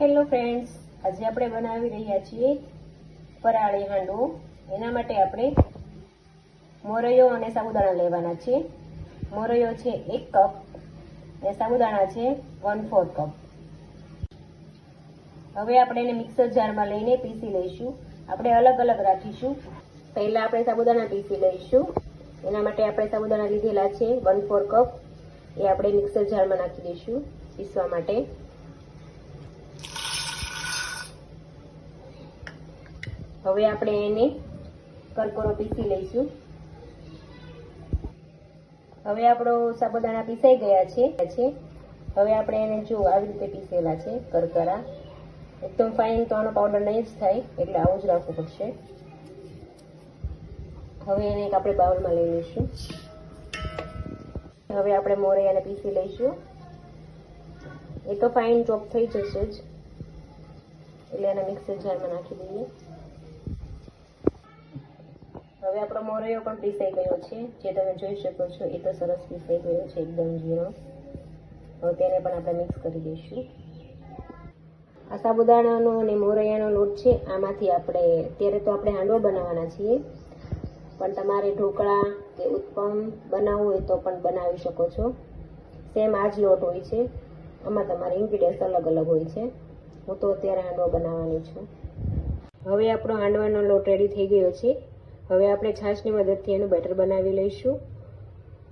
Hello friends આજે આપણે બનાવી રહ્યા છીએ પરાળી હાંડવો એના માટે આપણે મોરૈયો અને સાબુદાણા લેવાના છે. મોરૈયો છે એક કપ અને સાબુદાણા છે વન ફોર કપ હવે આપણે એને મિક્સર જારમાં લઈને પીસી લઈશું. આપણે અલગ અલગ રાખીશું. પહેલાં આપણે સાબુદાણા પીસી લઈશું. એના માટે આપણે સાબુદાણા લીધેલા છે વન ફોર કપ એ આપણે મિક્સર જારમાં નાખી દઈશું પીસવા માટે. હવે આપણે એને કરકરો પીસી લઈશું. હવે આપણો સાબુદાણા પીસાઈ ગયા છે. હવે આપણે એને જો આવી રીતે પીસેલા છે, કરકરા. એકદમ ફાઇન તો આનો પાવડર નહીં જ થાય, એટલે આવું જ રાખવું પડશે. હવે એને એક આપણે બાઉલમાં લઈ લઈશું. હવે આપણે મોરૈયાને પીસી લઈશું. એ તો ફાઇન ચોપ થઈ જશે જ. એટલે એને મિક્સર જારમાં નાખી દઈએ. હવે આપણો મોરૈયો પણ પીસાઈ ગયો છે. જે તમે જોઈ શકો છો, એ તો સરસ પીસાઈ ગયો છે, એકદમ ઝીણો. હવે તેને પણ આપણે મિક્સ કરી દઈશું. આ સાબુદાણાનો અને મોરૈયાનો લોટ છે, આમાંથી આપણે, અત્યારે તો આપણે હાંડવો બનાવવાના છીએ. પણ તમારે ઢોકળા કે ઉત્પમ બનાવવું હોય તો પણ બનાવી શકો છો. સેમ આ જ લોટ હોય છે. આમાં તમારે ઇન્ગ્રીડિયન્ટ્સ અલગ અલગ હોય છે. હું તો અત્યારે હાંડવો બનાવવાની છું. હવે આપણો હાંડવાનો લોટ રેડી થઈ ગયો છે. હવે આપણે છાશની મદદથી એનું બેટર બનાવી લઈશું.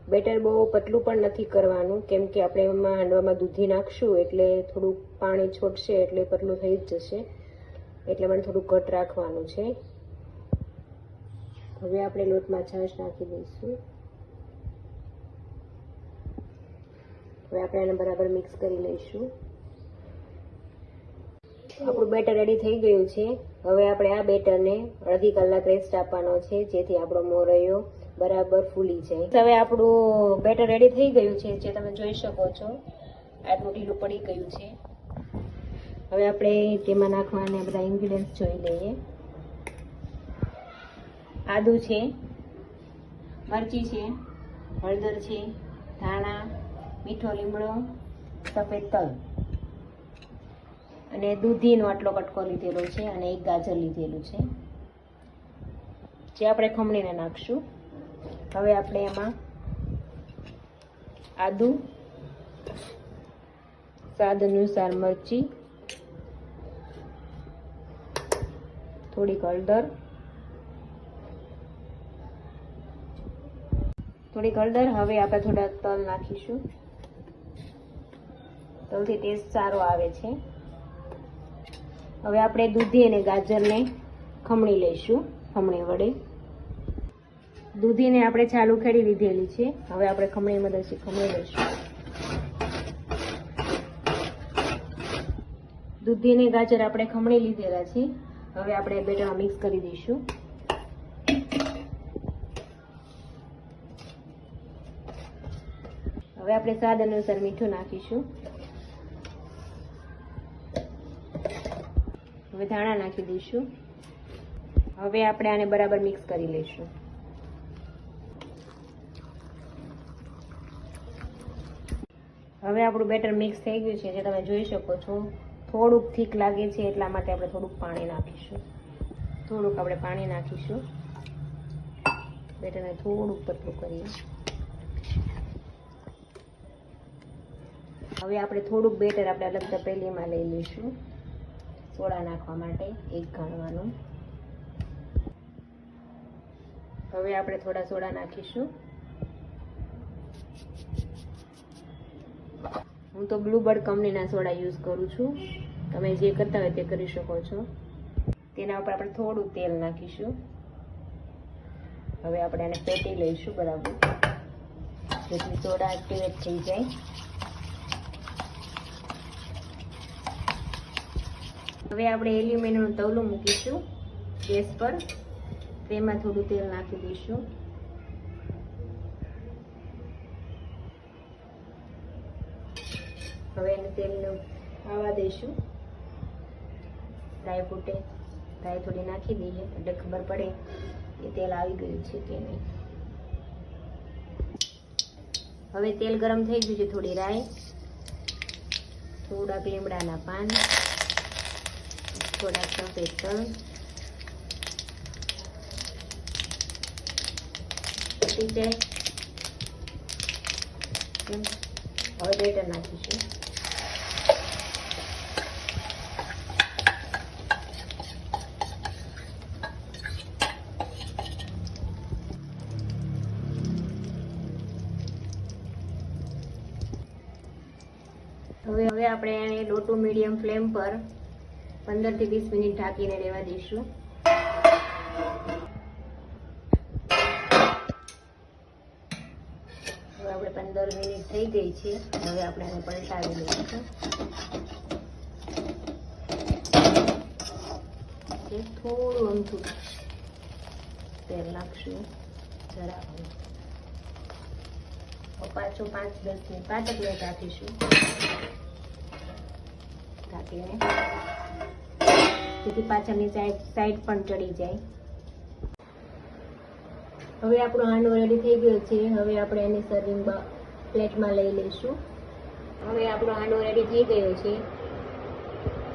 બેટર બહુ પતલું પણ નથી કરવાનું, કેમ કે આપણે એમાં હાંડવામાં દૂધી નાખશું એટલે થોડું પાણી છોડશે એટલે પતલું થઈ જ જશે. એટલે મને થોડું ઘટ રાખવાનું છે. હવે આપણે લોટમાં છાશ નાખી દઈશું. હવે આપણે એને બરાબર મિક્સ કરી લઈશું. આપણું બેટર રેડી થઈ ગયું છે. હવે આપણે આ બેટરને અડધી કલાક રેસ્ટ આપવાનો છે, જેથી આપણો મોરૈયો બરાબર ફૂલી જાય. હવે આપણું બેટર રેડી થઈ ગયું છે, જે તમે જોઈ શકો છો. આટલું ઢીલું પડી ગયું છે. હવે આપણે તેમાં નાખવાના બધા ઇન્ગ્રીડિયન્ટ જોઈ લઈએ. આદુ છે, મરચી છે, હળદર છે, ધાણા, મીઠો લીમડો, સફેદ તલ. અને દૂધીનો આટલો કટકો લીધેલો છે અને એક ગાજર લીધેલું છે. જે આપણે ખમણીને નાખશું. હવે આપણે એમાં આદુ, સ્વાદ અનુસાર મરચી, થોડીક હળદર થોડીક હળદર. હવે આપણે થોડા તલ નાખીશું. તલથી ટેસ્ટ સારો આવે છે. હવે આપણે દૂધી અને ગાજરને ખમણી લઈશું, ખમણી વડે. દૂધીને આપણે ચાલુ ખેડી લીધેલી છે. હવે આપણે ખમણી મદદથી ખમણી લઈશું. દૂધી અને ગાજર આપણે ખમણી લીધેલા છે. હવે આપણે બેટરમાં મિક્સ કરી દઈશું. હવે આપણે સ્વાદ અનુસાર મીઠું નાખીશું. હવે ધાણા નાખી દઈશું. હવે આપણે આને બરાબર મિક્સ કરી લઈશું. હવે આપણું બેટર મિક્સ થઈ ગયું છે, જે તમે જોઈ શકો છો. થોડુંક થીક લાગે છે, એટલા માટે આપણે થોડુંક પાણી નાખીશું. થોડુંક આપણે પાણી નાખીશું. બેટરને થોડુંક પતલું કરીએ. હવે આપણે થોડુંક બેટર આપણે અલગ તપેલીમાં લઈ લઈશું. સોડા નાખવા માટે એક ઘણવાનું. હવે આપણે થોડા સોડા નાખીશું. હું તો બ્લુબર્ડ કંપનીના સોડા યુઝ કરું છું. તમે જે કરતા હોય તે કરી શકો છો. તેના ઉપર આપણે થોડું તેલ નાખીશું. હવે આપણે આને પેટી લઈશું બરાબર. જેથી સોડા એક્ટિવેટ થઈ જાય. હવે આપણે એલ્યુમિનિયમનું તવલું મૂકીશું ગેસ પર. તેમાં થોડું તેલ નાખી દઈશું. હવે એને તેલને આવવા દઈશું. રાઈ ફૂટે. રાઈ થોડી નાખી દઈએ. એટલે ખબર પડે કે તેલ આવી ગયું છે કે નહીં. હવે તેલ ગરમ થઈ ગયું છે થોડી રાઈ. થોડાક લીમડાના પાન. થોડાક સફેદ તલ હવે બેટર નાખીશું હવે હવે આપણે એને લો મીડિયમ ફ્લેમ પર પંદરથી વીસ મિનિટ ઢાંકીને રહેવા દઈશું. હવે આપણે પંદર મિનિટ થઈ ગઈ છે. હવે આપણે એને પલટાવી લઈશું. થોડું અમથું તેલ નાખશું. જરા પાછું પાંચ દસ મિનિટ, પાંચ મિનિટ રાખીશું? ઢાંકીને જેથી પાછળની સાઈડ સાઈડ પણ ચડી જાય. હવે આપણો હાંડવો રેડી થઈ ગયો છે. હવે આપણે એની સર્વિંગ પ્લેટમાં લઈ લઈશું. હવે આપણો હાંડવો રેડી થઈ ગયો છે.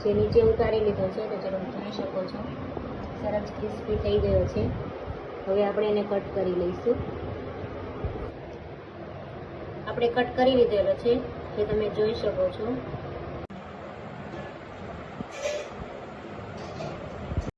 જે નીચે ઉતારી લીધો છે, તો તમે જોઈ શકો છો. સરસ ક્રિસ્પી થઈ ગયો છે. હવે આપણે એને કટ કરી લઈશું. આપણે કટ કરી લીધેલો છે, જે તમે જોઈ શકો છો.